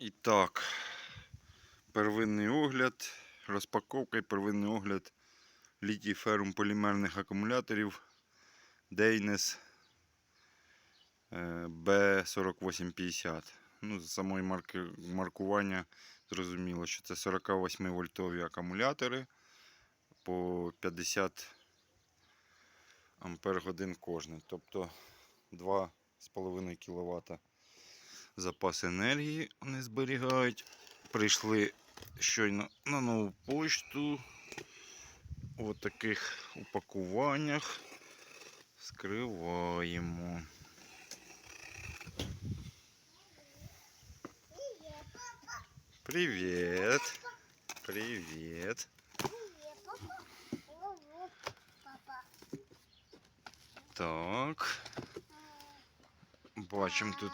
І так, первинний огляд, розпаковка і первинний огляд літій ферум полімерних акумуляторів Дейнес B4850. Ну, з самої марки, маркування зрозуміло, що це 48 вольтові акумулятори по 50 ампер годин кожний. Тобто 2,5 кВт запас енергії вони зберігають. Прийшли щойно на нову почту. У таких упакуваннях. Скриваємо. Привіт. Привіт. Так. Бачимо тут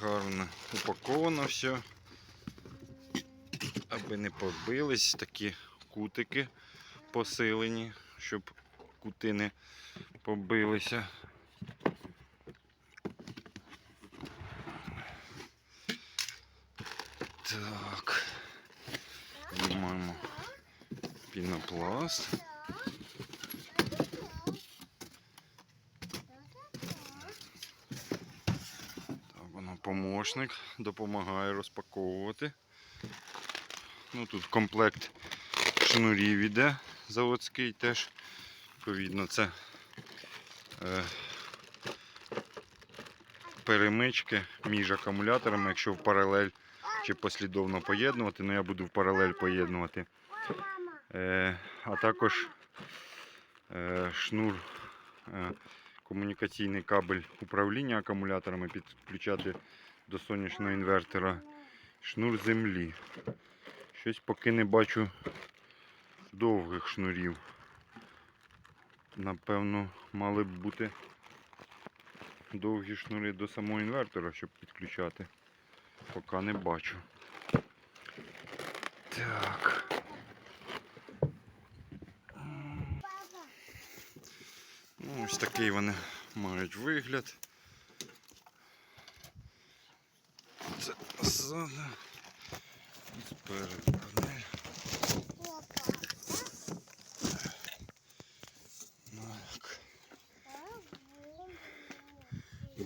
гарно упаковано все. Аби не побились такі кутики посилені, щоб кути не побилися. Так. Знімаємо пінопласт. Помощник, допомагає розпаковувати. Ну, тут комплект шнурів іде заводський теж. Відповідно, це е, перемички між акумуляторами, якщо в паралель чи послідовно поєднувати, ну я буду в паралель поєднувати. Е, а також е, шнур, е, комунікаційний кабель управління акумуляторами підключати до сонячного інвертора. Шнур землі. Щось поки не бачу довгих шнурів. Напевно, мали б бути довгі шнури до самого інвертора, щоб підключати. Поки не бачу. Так. Ось такий вони мають вигляд. Це ззаду. Спереду панель. Так.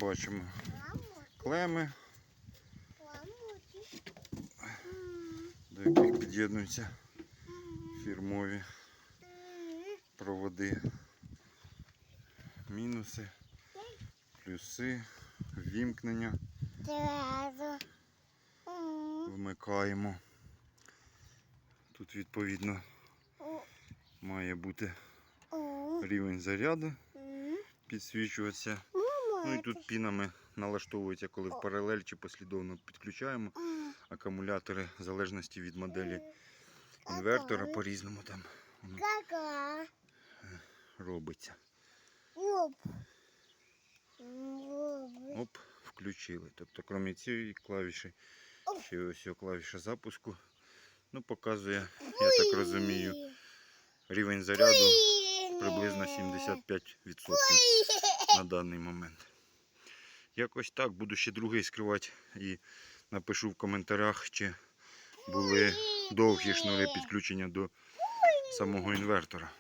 Бачимо клеми, до яких під'єднуються фірмові проводи. Мінуси, плюси, вімкнення. Вмикаємо. Тут відповідно має бути рівень заряду. Підсвічуватися. Ну і тут пінами налаштовується, коли в паралель чи послідовно підключаємо акумулятори в залежності від моделі інвертора по-різному там робиться. Оп. Оп, включили. Тобто, крім цієї клавіші, ще ось клавіша запуску. Ну, показує, я так розумію, рівень заряду приблизно 75% на даний момент. Якось так, буду ще другий скривати і напишу в коментарях, чи були довгі шнури підключення до самого інвертора.